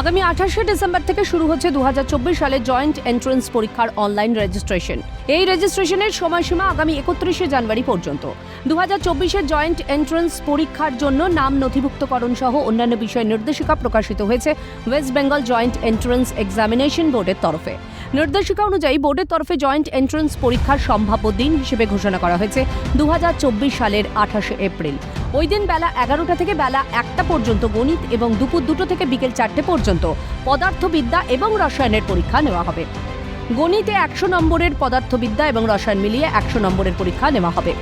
আগামী আঠাশে ডিসেম্বর থেকে শুরু হচ্ছে দুহাজার চব্বিশ সালে জয়েন্ট এন্ট্রান্স পরীক্ষার অনলাইন রেজিস্ট্রেশন। এই রেজিস্ট্রেশনের সময়সীমা আগামী একত্রিশে জানুয়ারি পর্যন্ত। দু হাজার জয়েন্ট এন্ট্রান্স পরীক্ষার জন্য নাম নথিভুক্তকরণ সহ অন্যান্য বিষয়ে নির্দেশিকা প্রকাশিত হয়েছে West Bengal joint entrance examination বোর্ডের তরফে। নির্দেশিকা অনুযায়ী বোর্ডের তরফে জয়েন্ট এন্ট্রান্স পরীক্ষার সম্ভাব্য দিন হিসেবে ঘোষণা করা হয়েছে দু হাজার চব্বিশ সালের আঠাশে এপ্রিল। ওই দিন বেলা এগারোটা থেকে বেলা একটা পর্যন্ত গণিত এবং দুপুর দুটো থেকে বিকেল চারটে পর্যন্ত পদার্থবিদ্যা এবং রসায়নের পরীক্ষা নেওয়া হবে। গণিতে একশো নম্বরের পদার্থবিদ্যা এবং রসায়ন মিলিয়ে একশো নম্বরের পরীক্ষা নেওয়া হবে।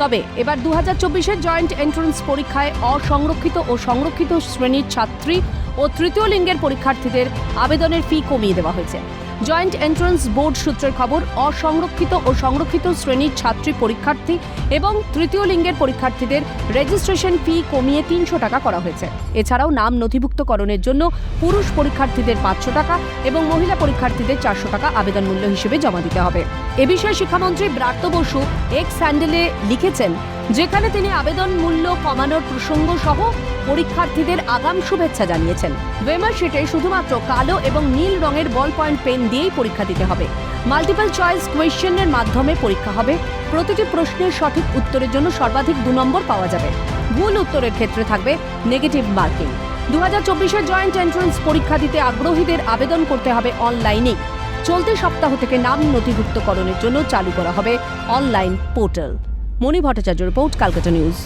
তবে এবার দু হাজার চব্বিশের জয়েন্ট এন্ট্রান্স পরীক্ষায় অসংরক্ষিত ও সংরক্ষিত শ্রেণির ছাত্রী ও তৃতীয় লিঙ্গের পরীক্ষার্থীদের আবেদনের ফি কমিয়ে দেওয়া হয়েছে। জয়েন্ট এন্ট্রান্স বোর্ড সূত্রের খবর, অসংরক্ষিত ও সংরক্ষিত শ্রেণির ছাত্রী পরীক্ষার্থী এবং তৃতীয় লিঙ্গের পরীক্ষার্থীদের রেজিস্ট্রেশন ফি কমিয়ে তিনশো টাকা করা হয়েছে। এছাড়াও নাম নথিভুক্তকরণের জন্য পুরুষ পরীক্ষার্থীদের পাঁচশো টাকা এবং মহিলা পরীক্ষার্থীদের চারশো টাকা আবেদন মূল্য হিসেবে জমা দিতে হবে। এ বিষয়ে শিক্ষামন্ত্রী ব্রাত্য বসু এক্স স্যান্ডেলে লিখেছেন যেখানে তিনি আবেদন মূল্য কমানোর প্রসঙ্গ সহ পরীক্ষার্থীদের আগাম শুভেচ্ছা জানিয়েছেন। ওয়েমার শিটে শুধুমাত্র কালো এবং নীল রঙের বল পয়েন্ট পেন দিয়েই পরীক্ষা দিতে হবে। মাল্টিপল চয়েস কোয়েশ্চেনের মাধ্যমে পরীক্ষা হবে। প্রতিটি প্রশ্নের সঠিক উত্তরের জন্য সর্বাধিক দু নম্বর পাওয়া যাবে। ভুল উত্তরের ক্ষেত্রে থাকবে নেগেটিভ মার্কিং দু হাজার চব্বিশের জয়েন্ট এন্ট্রান্স পরীক্ষা দিতে আগ্রহীদের আবেদন করতে হবে অনলাইনে চলতি সপ্তাহ থেকে নাম নথিভুক্তকরণের জন্য চালু করা হবে online portal Mani Bhattacharya report Calcutta news.